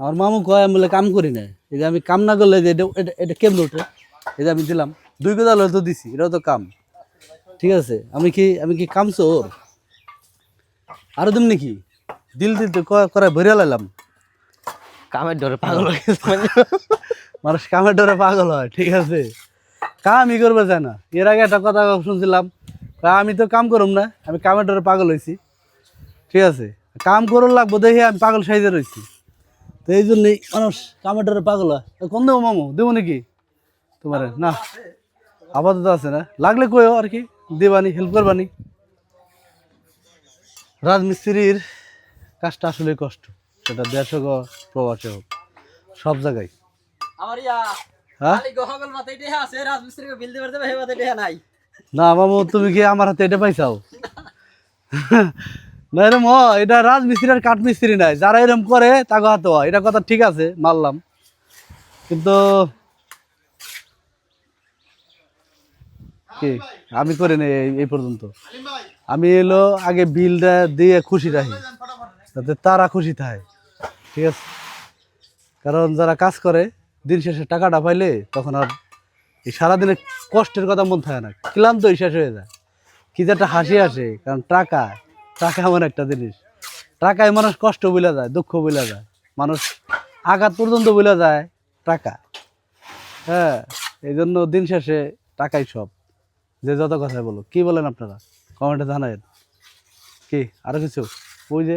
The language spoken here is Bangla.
আমার মামু কয় আমি বলে কাম করি না। এই যে আমি কাম না করলে যে এটা এটা- কেমন ওঠে এই যে আমি দিলাম। দুই কোদাল হয়তো দিছি এটাও তো কাম। ঠিক আছে আমি কি আমি কি কাম চোর? আরও দিন নাকি? দিল দিল তো করায় ভরিয়া লাইলাম। কামের ডরে পাগল হয়ে মানে। মানুষ কামের ডরে পাগল হয় ঠিক আছে। কামই করবে চায় না। এর আগে একটা কথা শুনছিলাম আমি তো কাম করুম না আমি কামের ডরে পাগল হয়েছি ঠিক আছে কাম করুন লাগবো দেখে আমি পাগল সাইজে রয়েছি তো এই জন্যই মানুষ কামের ডরে পাগল হয়। কোন দেবো মামু? দেবো নাকি? তোমার না। আপাতত আছে না। লাগলে কইও আর কি। দেবানি হেল্প করবানি। রাজমিস্ত্রির কাজটা আসলে কষ্ট। সেটা দেশ হোক প্রবাসে হোক। সব জায়গায়। হ্যাঁ? না মামু তুমি কি আমার হাতে এটা পাইছাও? না, এরম এটা রাজমিস্ত্রি আর কাঠমিস্ত্রি নাই। যারা এরম করে তাকে হাতে এটা কথা ঠিক আছে, মানলাম। কিন্তু কি, আমি করি নাই এই- পর্যন্ত। আমি এলো, আগে বিলটা দিয়ে খুশি রাখি যাতে তারা খুশি থাকে। ঠিক আছে? কারণ যারা কাজ করে, দিন শেষে টাকাটা পাইলে তখন আর এই সারাদিনের কষ্টের কথা মন থাকে না। ক্লান্তই শেষ হয়ে যায়। কি যে একটা হাসি আসে, কারণ টাকা। টাকা এমন একটা জিনিস। টাকায় মানুষ কষ্ট বলে যায়, দুঃখ বলে যায়। মানুষ আঘাত পর্যন্ত বলে যায় টাকা হ্যাঁ এই জন্য দিন শেষে টাকাই সব। যে যত কথাই বলো কি বলেন আপনারা? কমেন্টে জানায় কি? আরও কিছু? ওই যে